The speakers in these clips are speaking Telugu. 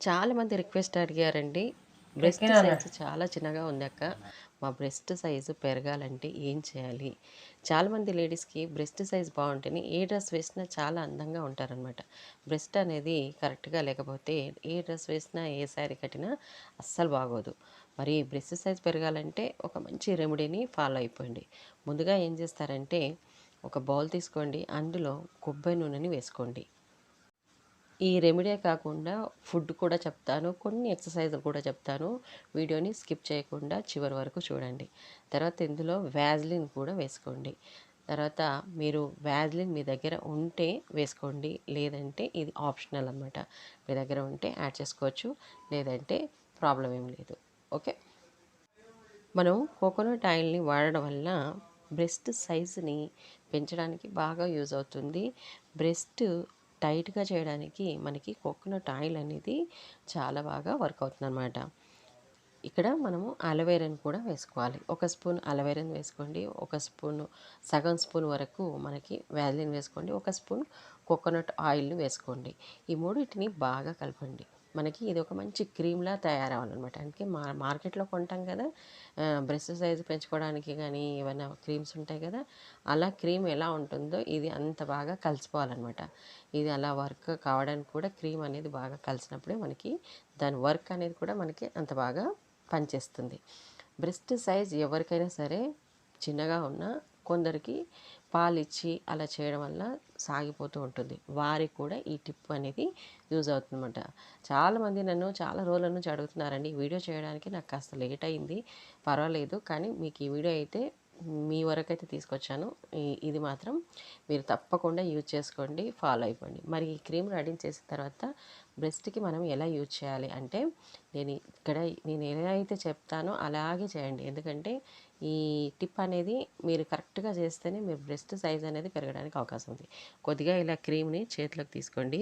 చాలామంది రిక్వెస్ట్ అడిగారండి. బ్రెస్ట్. సైజు చాలా చిన్నగా ఉంది అక్క. మా బ్రెస్ట్ సైజు పెరగాలంటే ఏం చేయాలి? చాలామంది లేడీస్కి బ్రెస్ట్ సైజ్ బాగుంటేనే ఏ డ్రెస్ వేసినా చాలా అందంగా ఉంటారనమాట బ్రెస్ట్ అనేది కరెక్ట్గా లేకపోతే ఏ డ్రెస్ వేసినా ఏ శారీ కట్టినా అస్సలు బాగోదు. మరి బ్రెస్ట్ సైజ్ పెరగాలంటే ఒక మంచి రెమెడీని ఫాలో అయిపోయింది ముందుగా ఏం చేస్తారంటే ఒక బౌల్ తీసుకోండి. అందులో కొబ్బరి నూనెని వేసుకోండి. ఈ రెమెడీ కాకుండా ఫుడ్ కూడా చెప్తాను కొన్ని ఎక్సర్సైజులు కూడా చెప్తాను. వీడియోని స్కిప్ చేయకుండా చివరి వరకు చూడండి. తర్వాత ఇందులో వ్యాజ్లిన్ కూడా వేసుకోండి. తర్వాత మీరు వ్యాజ్లిన్ మీ దగ్గర ఉంటే వేసుకోండి. లేదంటే ఇది ఆప్షనల్ అనమాట మీ దగ్గర ఉంటే యాడ్ చేసుకోవచ్చు. లేదంటే ప్రాబ్లం ఏం లేదు. ఓకే? మనం కోకోనట్ ఆయిల్ని వాడడం వల్ల బ్రెస్ట్ సైజుని పెంచడానికి బాగా యూజ్ అవుతుంది. బ్రెస్ట్ టైట్గా చేయడానికి మనకి కోకోనట్ ఆయిల్ అనేది చాలా బాగా వర్క్ అవుతుంది అనమాట ఇక్కడ మనము అలవేరాని కూడా వేసుకోవాలి. ఒక స్పూన్ అలవేరాని వేసుకోండి. ఒక స్పూన్ సగం స్పూన్ వరకు మనకి వ్యాలిన్ వేసుకోండి. ఒక స్పూన్ కోకోనట్ ఆయిల్ని వేసుకోండి. ఈ మూడింటిని బాగా కలపండి. మనకి ఇది ఒక మంచి క్రీమ్లా తయారవ్వాలన్నమాట. అందుకే మా మార్కెట్లో కొంటాం కదా బ్రెస్ట్ సైజు పెంచుకోవడానికి కానీ ఏమైనా క్రీమ్స్ ఉంటాయి కదా అలా క్రీమ్ ఎలా ఉంటుందో ఇది అంత బాగా కలిసిపోవాలన్నమాట. ఇది అలా వర్క్ కావడానికి కూడా క్రీమ్ అనేది బాగా కలిసినప్పుడే మనకి దాని వర్క్ అనేది కూడా మనకి అంత బాగా పనిచేస్తుంది. బ్రెస్ట్ సైజ్ ఎవరికైనా సరే చిన్నగా ఉన్నా కొందరికి పాలిచ్చి అలా చేయడం వల్ల సాగిపోతూ ఉంటుంది. వారికి కూడా ఈ టిప్ అనేది యూజ్ అవుతుందన్నమాట. చాలామంది నన్ను చాలా రోజుల నుంచి అడుగుతున్నారండి ఈ వీడియో చేయడానికి నాకు కాస్త లేట్ అయింది పర్వాలేదు కానీ మీకు ఈ వీడియో అయితే మీ వరకు అయితే తీసుకొచ్చాను. ఇది మాత్రం మీరు తప్పకుండా యూజ్ చేసుకోండి ఫాలో అయిపోండి. మరి ఈ క్రీమ్ రెడీ చేసిన తర్వాత బ్రెస్ట్కి మనం ఎలా యూజ్ చేయాలి అంటే నేను ఇక్కడ నేను ఎలా అయితే చెప్తానో అలాగే చేయండి. ఎందుకంటే ఈ టిప్ అనేది మీరు కరెక్ట్గా చేస్తేనే మీ బ్రెస్ట్ సైజ్ అనేది పెరగడానికి అవకాశం ఉంది. కొద్దిగా ఇలా క్రీమ్ని చేతిలోకి తీసుకోండి.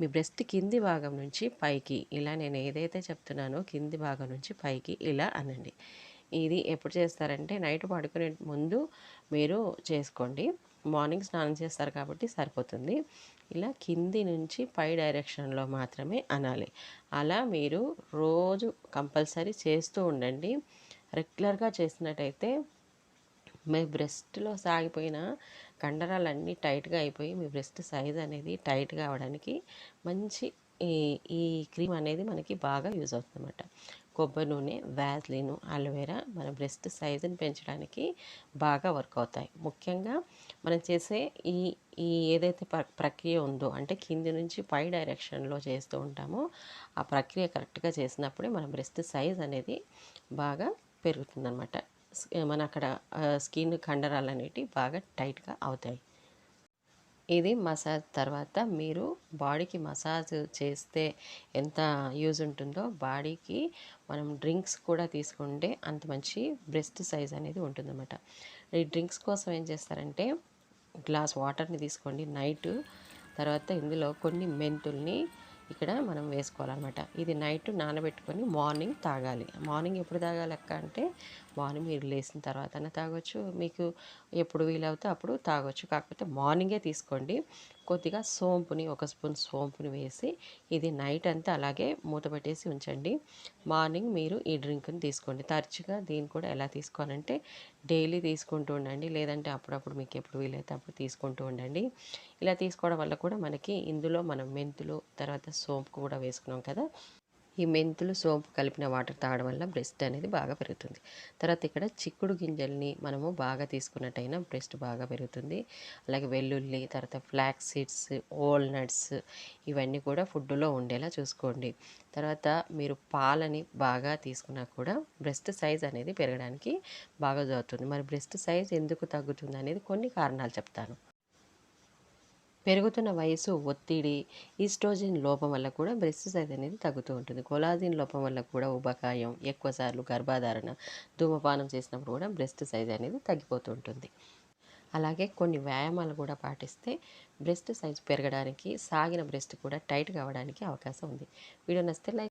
మీ బ్రెస్ట్ కింది భాగం నుంచి పైకి ఇలా నేను ఏదైతే చెప్తున్నానో కింది భాగం నుంచి పైకి ఇలా అనండి. ఇది ఎప్పుడు చేస్తారంటే నైట్ పడుకునే ముందు మీరు చేసుకోండి. మార్నింగ్ స్నానం చేస్తారు కాబట్టి సరిపోతుంది. ఇలా కింది నుంచి పై డైరెక్షన్లో మాత్రమే అనాలి. అలా మీరు రోజు కంపల్సరీ చేస్తూ ఉండండి. రెగ్యులర్గా చేసినట్టయితే మీ బ్రెస్ట్లో సాగిపోయిన కండరాలన్నీ టైట్గా అయిపోయి మీ బ్రెస్ట్ సైజ్ అనేది టైట్గా అవ్వడానికి మంచి ఈ ఈ క్రీమ్ అనేది మనకి బాగా యూజ్ అవుతుంది అనమాట కొబ్బరి నూనె వ్యాజ్లిన్ అలోవెరా మన బ్రెస్ట్ సైజుని పెంచడానికి బాగా వర్క్ అవుతాయి. ముఖ్యంగా మనం చేసే ఈ ఈ ఏదైతే ప్ర- ప్రక్రియ ఉందో అంటే కింది నుంచి పై డైరెక్షన్లో చేస్తూ ఉంటామో ఆ ప్రక్రియ కరెక్ట్గా చేసినప్పుడే మన బ్రెస్ట్ సైజ్ అనేది బాగా పెరుగుతుందన్నమాట. మన అక్కడ స్కిన్ కండరాలు అనేటివి బాగా టైట్గా అవుతాయి. ఇది మసాజ్ తర్వాత మీరు బాడీకి మసాజ్ చేస్తే ఎంత యూజ్ ఉంటుందో బాడీకి మనం డ్రింక్స్ కూడా తీసుకుంటే అంత మంచి బ్రెస్ట్ సైజ్ అనేది ఉంటుందన్నమాట. ఈ డ్రింక్స్ కోసం ఏం చేస్తారంటే గ్లాస్ వాటర్ని తీసుకోండి నైట్. తర్వాత ఇందులో కొన్ని మెంతుల్ని ఇక్కడ మనం వేసుకోవాలన్నమాట. ఇది నైట్ నానబెట్టుకొని మార్నింగ్ తాగాలి. మార్నింగ్ ఎప్పుడు తాగాలి అక్క అంటే మార్నింగ్ మీరు లేచిన తర్వాత తాగొచ్చు. మీకు ఎప్పుడు వీలవుతే అప్పుడు తాగొచ్చు. కాకపోతే మార్నింగే తీసుకోండి. కొద్దిగా సోంపుని ఒక స్పూన్ సోంపుని వేసి ఇది నైట్ అంతా అలాగే మూత పెట్టేసి ఉంచండి. మార్నింగ్ మీరు ఈ డ్రింక్ని తీసుకోండి. తరచుగా దీన్ని కూడా ఎలా తీసుకోవాలంటే డైలీ తీసుకుంటూ ఉండండి. లేదంటే అప్పుడప్పుడు మీకు ఎప్పుడు వీలైతే అప్పుడు తీసుకుంటూ ఉండండి. ఇలా తీసుకోవడం వల్ల కూడా మనకి ఇందులో మనం మెంతులు తర్వాత సోంపు కూడా వేసుకున్నాం కదా. ఈ మెంతులు సోంపు కలిపిన వాటర్ తాగడం వల్ల బ్రెస్ట్ అనేది బాగా పెరుగుతుంది. తర్వాత ఇక్కడ చిక్కుడు గింజల్ని మనము బాగా తీసుకున్నట్టయినా బ్రెస్ట్ బాగా పెరుగుతుంది. అలాగే వెల్లుల్లి తర్వాత ఫ్లాక్స్ సీడ్స్ నట్స్ ఇవన్నీ కూడా ఫుడ్లో ఉండేలా చూసుకోండి. తర్వాత మీరు పాలని బాగా తీసుకున్నా కూడా బ్రెస్ట్ సైజ్ అనేది పెరగడానికి బాగా జరుగుతుంది. మరి బ్రెస్ట్ సైజ్ ఎందుకు తగ్గుతుంది అనేది కొన్ని కారణాలు చెప్తాను. పెరుగుతున్న వయసు ఒత్తిడి ఈస్ట్రోజన్ లోపం వల్ల కూడా బ్రెస్ట్ సైజ్ అనేది తగ్గుతూ ఉంటుంది. కొలాజిన్ లోపం వల్ల కూడా ఉబకాయం ఎక్కువసార్లు గర్భధారణ ధూమపానం చేసినప్పుడు కూడా బ్రెస్ట్ సైజ్ అనేది తగ్గిపోతూ ఉంటుంది. అలాగే కొన్ని వ్యాయామాలు కూడా పాటిస్తే బ్రెస్ట్ సైజ్ పెరగడానికి సాగిన బ్రెస్ట్ కూడా టైట్ కావడానికి అవకాశం ఉంది. వీడియో నచ్చితే లైక్